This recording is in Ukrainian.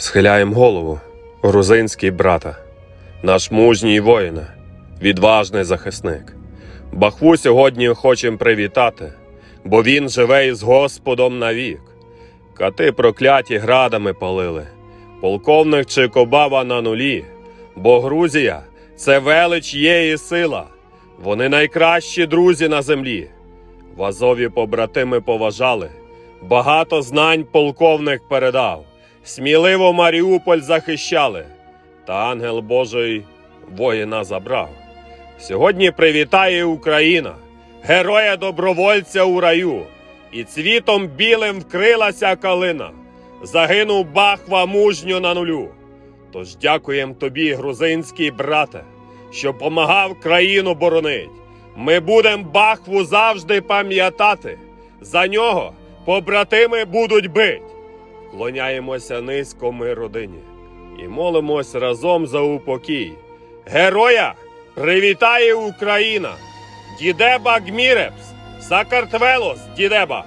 Схиляєм голову, грузинський брата, наш мужній воїне, відважний захисник. Бахву сьогодні хочем привітати, бо він живе із Господом навік. Кати прокляті градами палили, полковник чи кобава на нулі, бо Грузія це велич є і сила. Вони найкращі друзі на землі. В Азові побратими поважали, багато знань полковник передав. Сміливо Маріуполь захищали, та ангел Божий воїна забрав. Сьогодні привітає Україна, героя добровольця у раю, і цвітом білим вкрилася калина. Загинув Бахва мужньо на нулю. Тож дякуєм тобі, грузинський брате, що помагав країну боронить. Ми будем Бахву завжди пам'ятати. За нього побратими будуть бить. Клоняємося низько ми родині і молимось разом за упокій. Героя привітає Україна! Дідеба Гмірепс! Сакартвелос, дідеба!